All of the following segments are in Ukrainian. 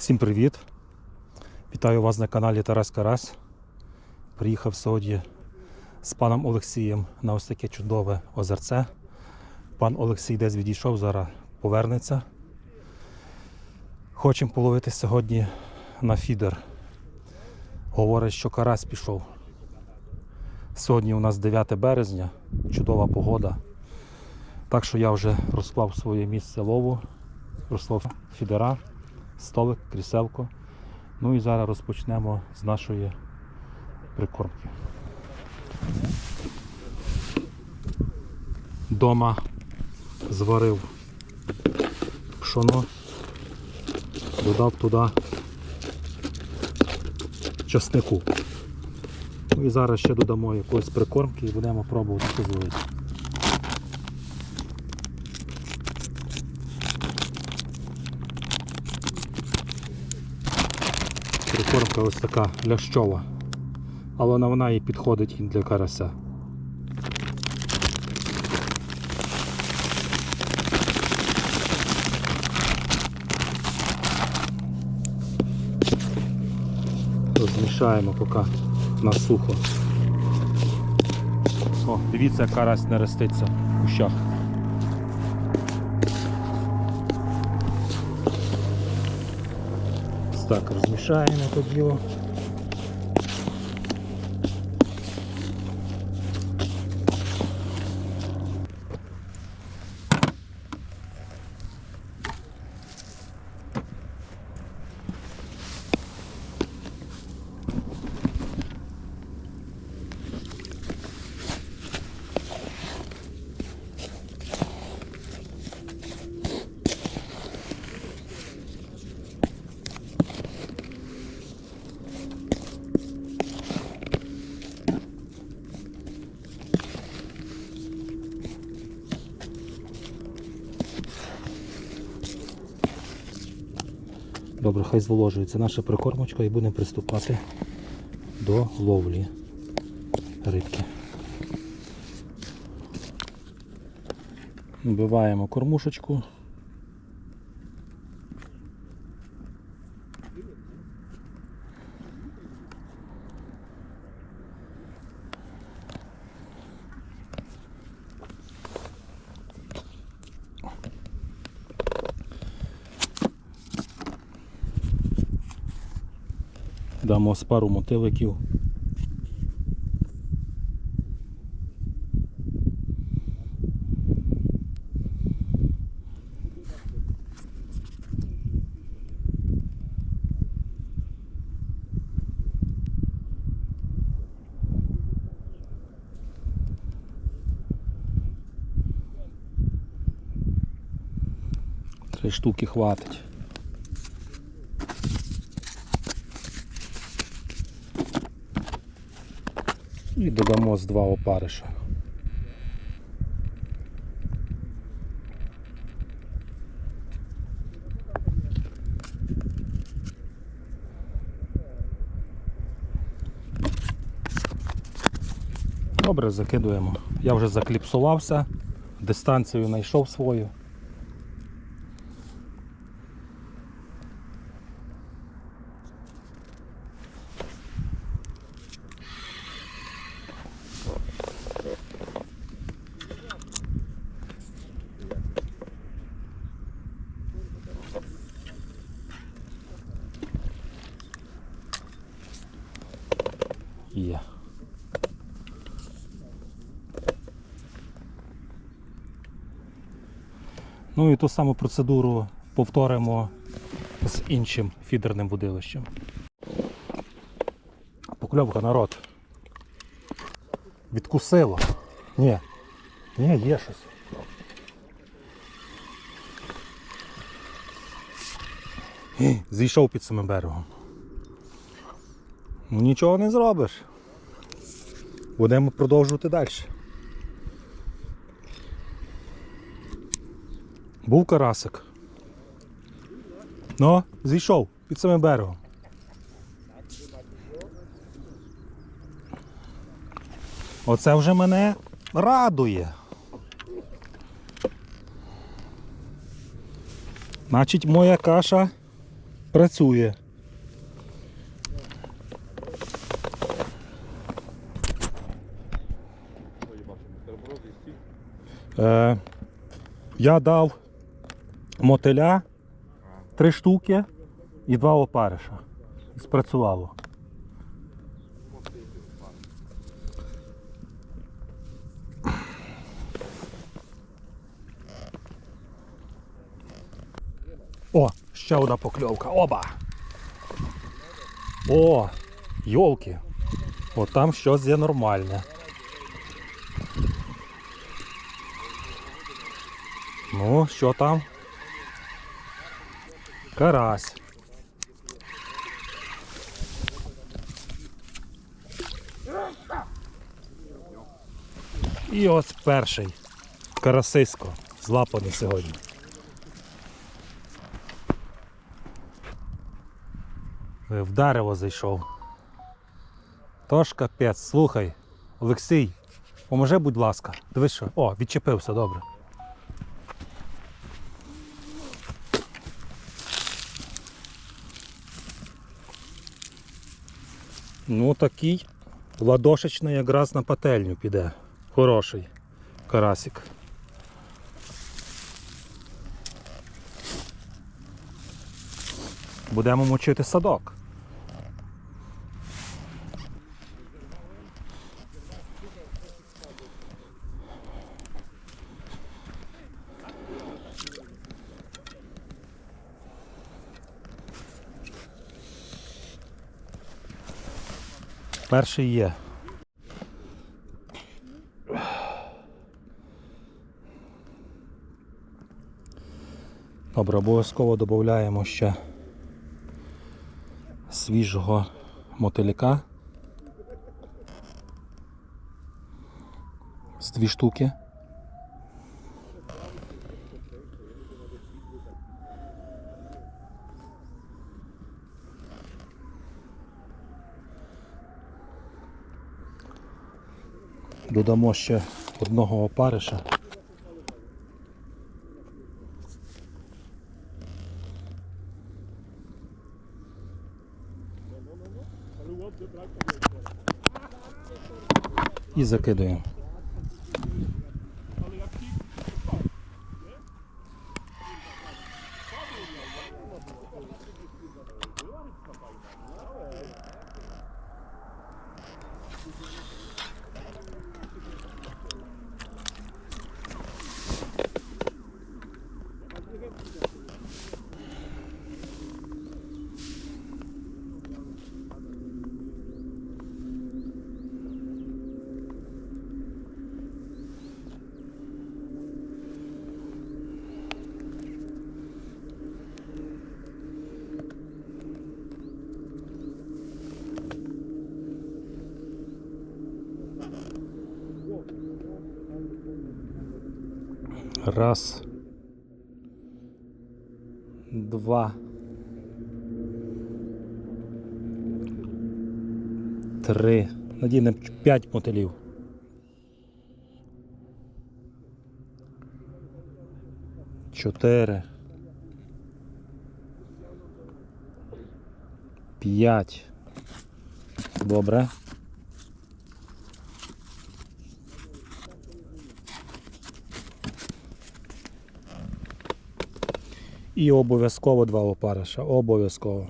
Всім привіт! Вітаю вас на каналі Тарас Карась. Приїхав сьогодні з паном Олексієм на ось таке чудове озерце. Пан Олексій десь відійшов, зараз повернеться. Хочемо половити сьогодні на фідер. Говорить, що карась пішов. Сьогодні у нас 9 березня, чудова погода. Так що я вже розклав своє місце лову, розклав фідера столик, кріселко. Ну і зараз розпочнемо з нашої прикормки. Дома зварив пшоно, додав туди часнику. Ну і зараз ще додамо якоїсь прикормки і будемо пробувати це. Прикормка ось така лящова. Але вона, і підходить для карася. Розмішаємо поки на сухо. О, дивіться, карась не роститься в кущах. Ось Так, тут то хай зволожується наша прикормочка і будемо приступати до ловлі рибки. Вбиваємо кормушечку. Дамо з пару мотиликів. Три штуки хватить. І додамо з два опариша. Добре, закидуємо. Я вже закліпсувався, дистанцію знайшов свою. Є. Ну і ту саму процедуру повторимо з іншим фідерним водилищем. Покльовка народ. Відкусило. Ні. Ні, є щось. Зійшов під самим берегом. Ну нічого не зробиш. Будемо продовжувати далі. Був карасик. Ну, зійшов під самим берегом. Оце вже мене радує. Значить, моя каша Працює. Е, я дав мотиля три штуки і два опариша. Спрацювало. О, ще одна покльовка. Оба! О, йолки. О, там щось є нормальне. Ну, що там? Карась. І ось перший. Карасисько. Злапаний сьогодні. Е, В дерево зайшов. Тож капець, слухай, Олексій, поможи, будь ласка. Дивись що. О, відчепився, добре. Ну такий ладошечний якраз на пательню піде. Хороший карасик. Будемо мочити садок. Перший є. Добре, обов'язково додаємо ще свіжого мотиляка. З дві штуки. Додамо ще одного опариша. І закидуємо. Раз. Два. Три. Надійнемо п'ять мотилів. Чотири. П'ять. Добре. І обов'язково два опариша. Обов'язково.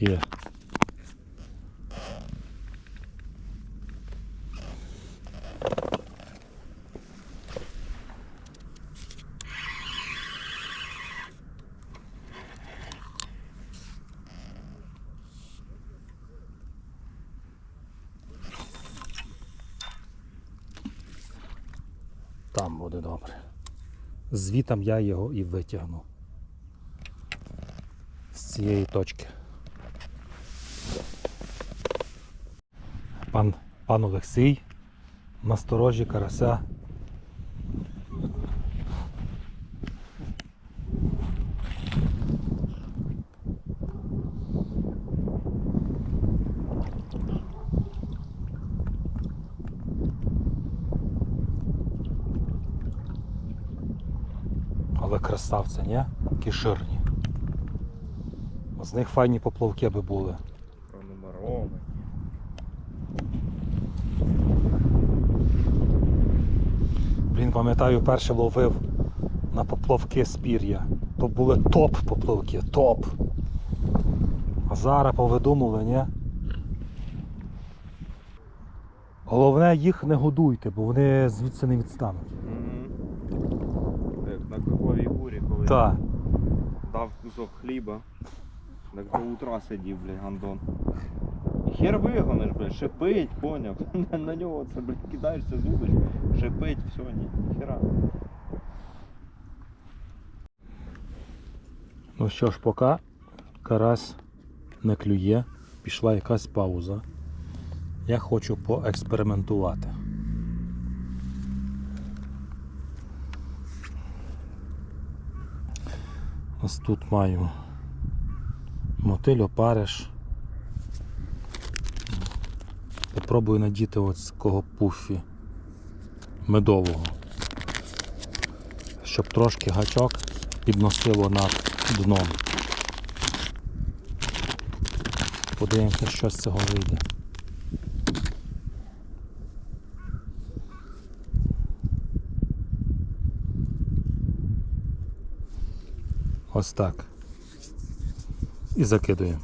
Є. Там буде добре. Звітом я його і витягну. З цієї точки. Пан, пан Олексій насторожі карася. Але красавці, ні? Такі жирні. З них файні поплавки би були. Пронумеровані. Блін, пам'ятаю, перше ловив на поплавки з пір'я. То були топ поплавки, топ. А зараз повидумали, ні? Головне їх не годуйте, бо вони звідси не відстануть. Як гурі, коли Так. дав кусок хліба, так до утра сидів, блядь, гандон. І хер вигониш, блядь, шипить, поняв. На, нього це, блядь, кидаєшся з удочки, шипить, все, ні, хера. Ну що ж, поки карась не клює, пішла якась пауза. Я хочу поекспериментувати. Ось тут маю мотиль опариш. Попробую надіти от з кого пуфі медового, щоб трошки гачок підносило над дном. Подивимося, що з цього вийде. Ось так. І закидуємо.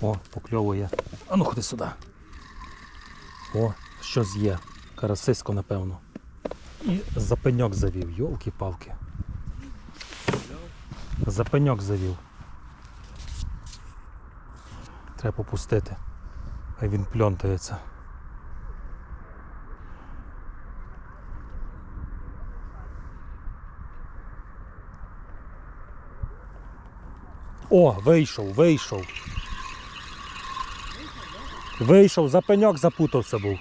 О, покльовує. А ну ходи сюди. О, щось є. Карасисько, напевно. І запеньок завів, йолки-палки. Запеньок завів. Треба попустити. Хай він пльонтається. О, вийшов, вийшов. Вийшов, за пеньок запутався був.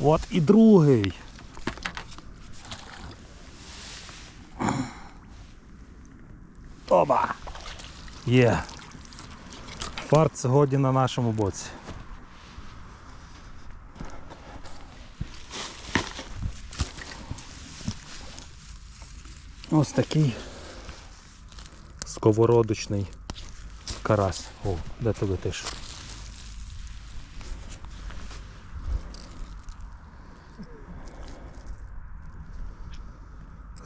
От і другий. Тоба! Є. Фарт сьогодні на нашому боці. Ось такий сковородочний карась. О, де ти летиш?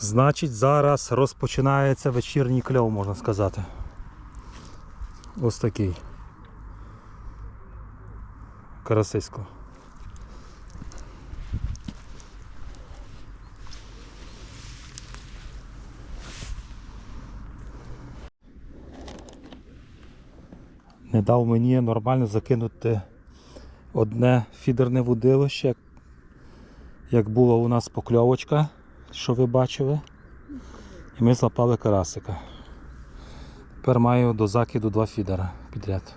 Значить, зараз розпочинається вечірній кльов, можна сказати. Ось такий. Карасисько. Не дав мені нормально закинути одне фідерне водилище, як- була у нас покльовочка, що ви бачили. І ми злапали карасика. Тепер маю до закиду два фідера підряд.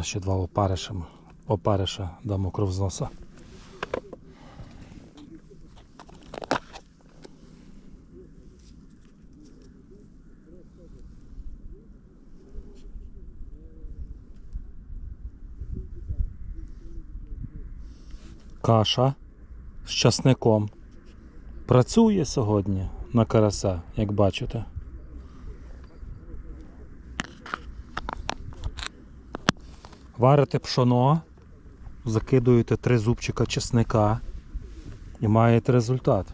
Добре, ще два опариша. Опариша дамо кров з носа. Каша з часником. Працює сьогодні на карася, як бачите. Варите пшоно, закидуєте три зубчика чесника і маєте результат.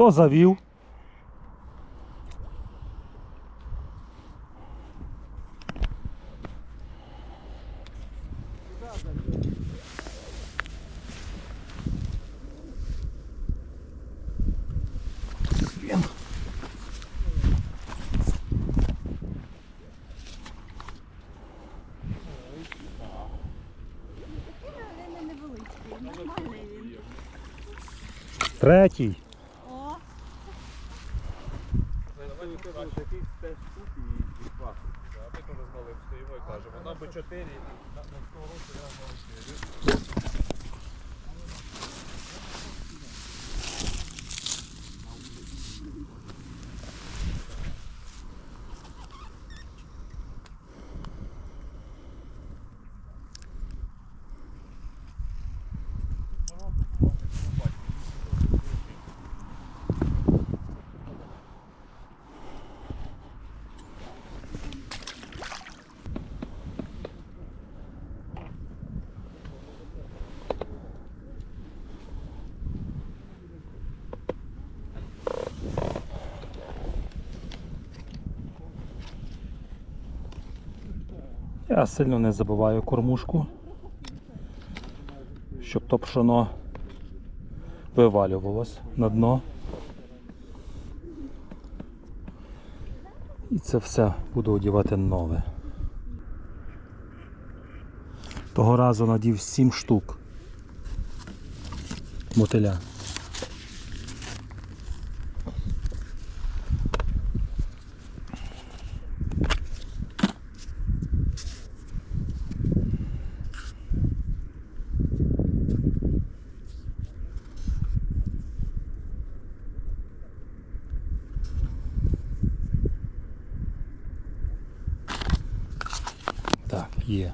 Хто завів? Він. Він невеличкий, нормальний він. Третій. О, А ми теж з малим стоїмо і кажемо, нам би 4 на 100 років я знаю. Я сильно не забиваю кормушку, щоб то пшоно вивалювалось на дно. І це все буду одівати нове. Того разу надів 7 штук мотиля. Так, є.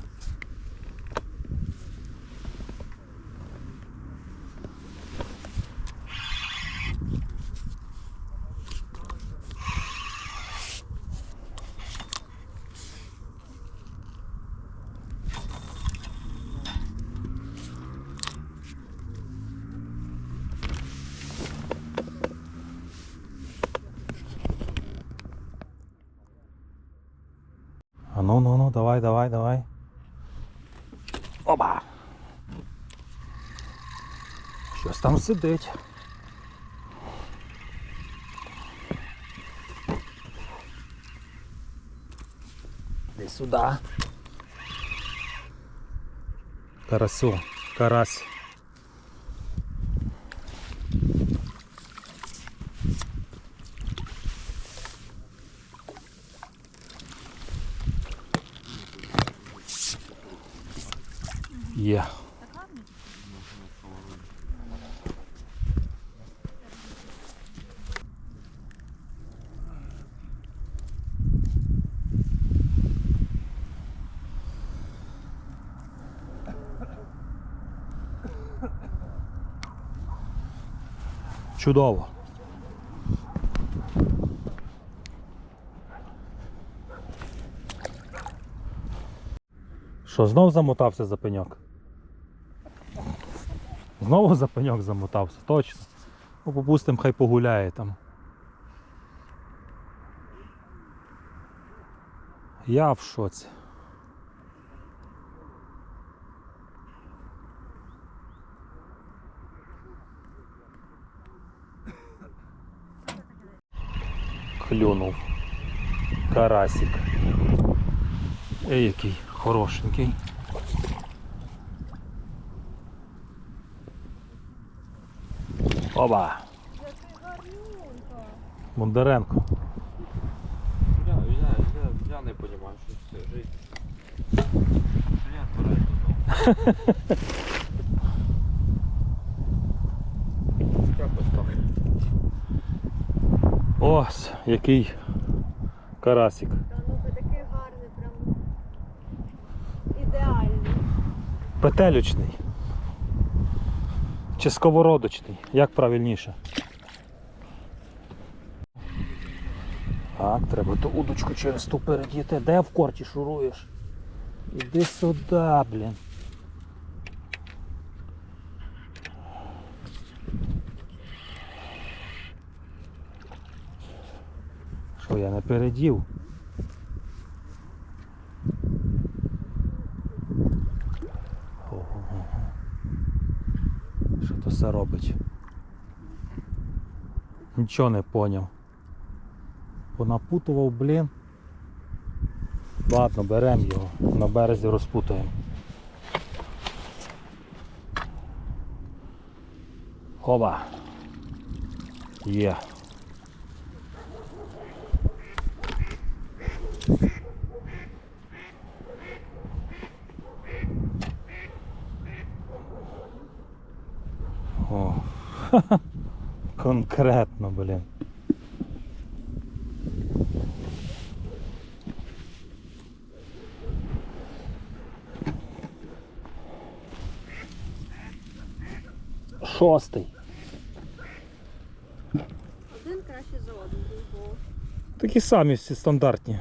Давай, давай, давай. Оба! Щось там сидить. Іди сюди. Карасю, карась. Чудово. Що, знов замотався за пеньок? Знову за пеньок замотався, точно. Ну, попустим, хай погуляє там. Я в шоці. Клюнув. Карасик. Ей, який хорошенький. Оба! Гарнюнька. Бондаренко. Я, я, я, я не розумію, що це жить. Я Ось який карасик. Та ну такий гарний, прям ідеальний. Петелючний. Чи сковородочний, як правильніше. Так, треба ту удочку через ту передіти. Де в корті шуруєш? Іди сюди, блін. Я не передів. Що то все робить? Нічого не поняв. Понапутував, блін. Ладно, беремо його, на березі розпутаємо. Оба. Є. О. Конкретно, блін. Шостий. Один краще за один був. Такі самі всі стандартні.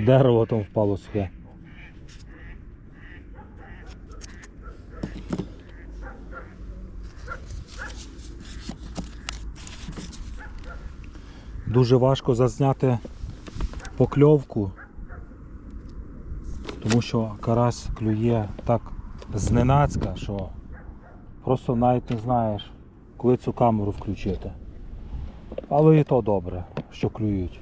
Дерево там впало сухе. Дуже важко зазняти покльовку, тому що карась клює так зненацька, що просто навіть не знаєш, коли цю камеру включити. Але і то добре, що клюють.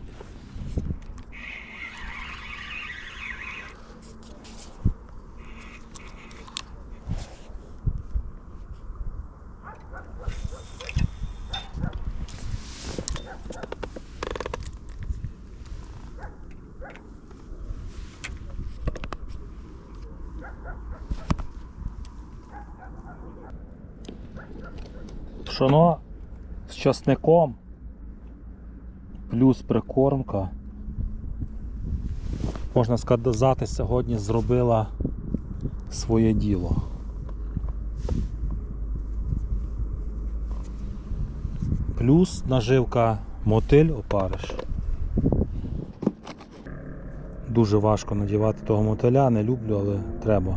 Пшоно з часником плюс прикормка. Можна сказати, сьогодні зробила своє діло. Плюс наживка мотиль опариш. Дуже важко надівати того мотиля, не люблю, але треба.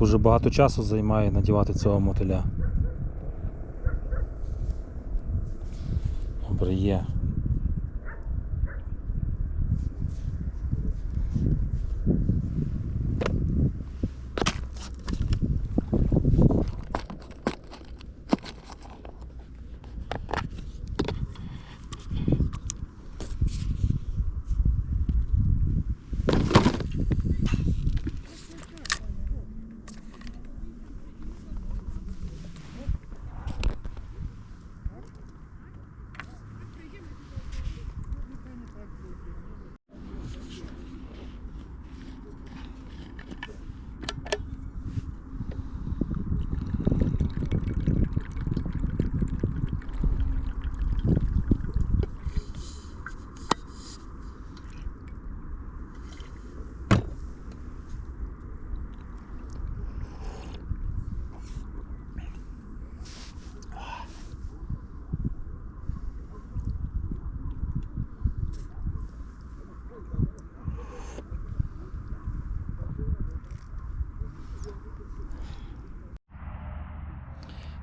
Дуже багато часу займає надівати цього мотиля. Добре, є.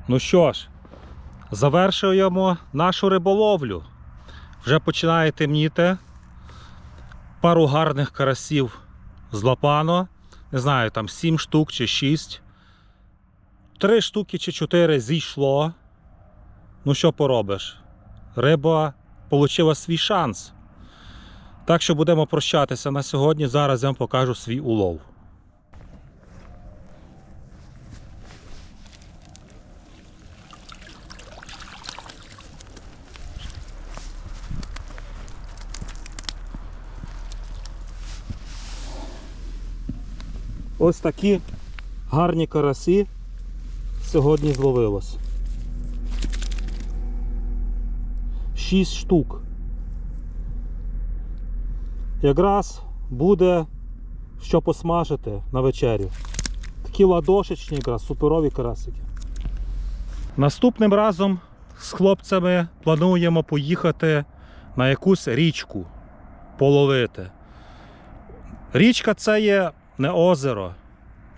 Ну що ж, завершуємо нашу риболовлю. Вже починає темніти. Пару гарних карасів злапано. Не знаю, там 7 штук чи 6. 3 штуки чи 4 зійшло. Ну що поробиш? Риба отримала свій шанс. Так що будемо прощатися на сьогодні. Зараз я вам покажу свій улов. Ось такі гарні карасі сьогодні зловилось. Шість штук. Якраз буде що посмажити на вечерю. Такі ладошечні, якраз суперові карасики. Наступним разом з хлопцями плануємо поїхати на якусь річку половити. Річка це є не озеро,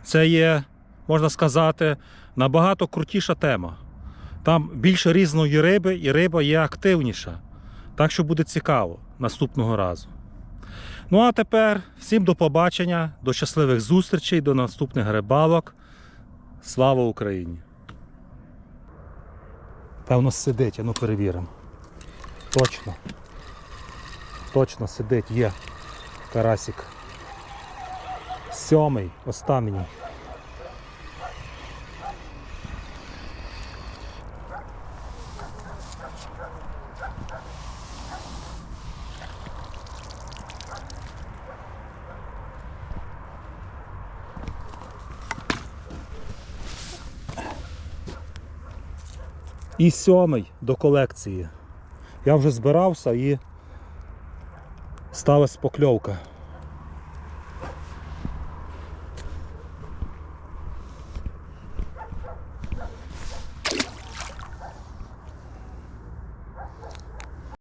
це є, можна сказати, набагато крутіша тема. Там більше різної риби, і риба є активніша. Так що буде цікаво наступного разу. Ну а тепер всім до побачення, до щасливих зустрічей, до наступних рибалок. Слава Україні! Певно, сидить, а ну перевіримо. Точно. Точно сидить, є карасик. Сьомий, останній. І сьомий до колекції. Я вже збирався і сталася покльовка.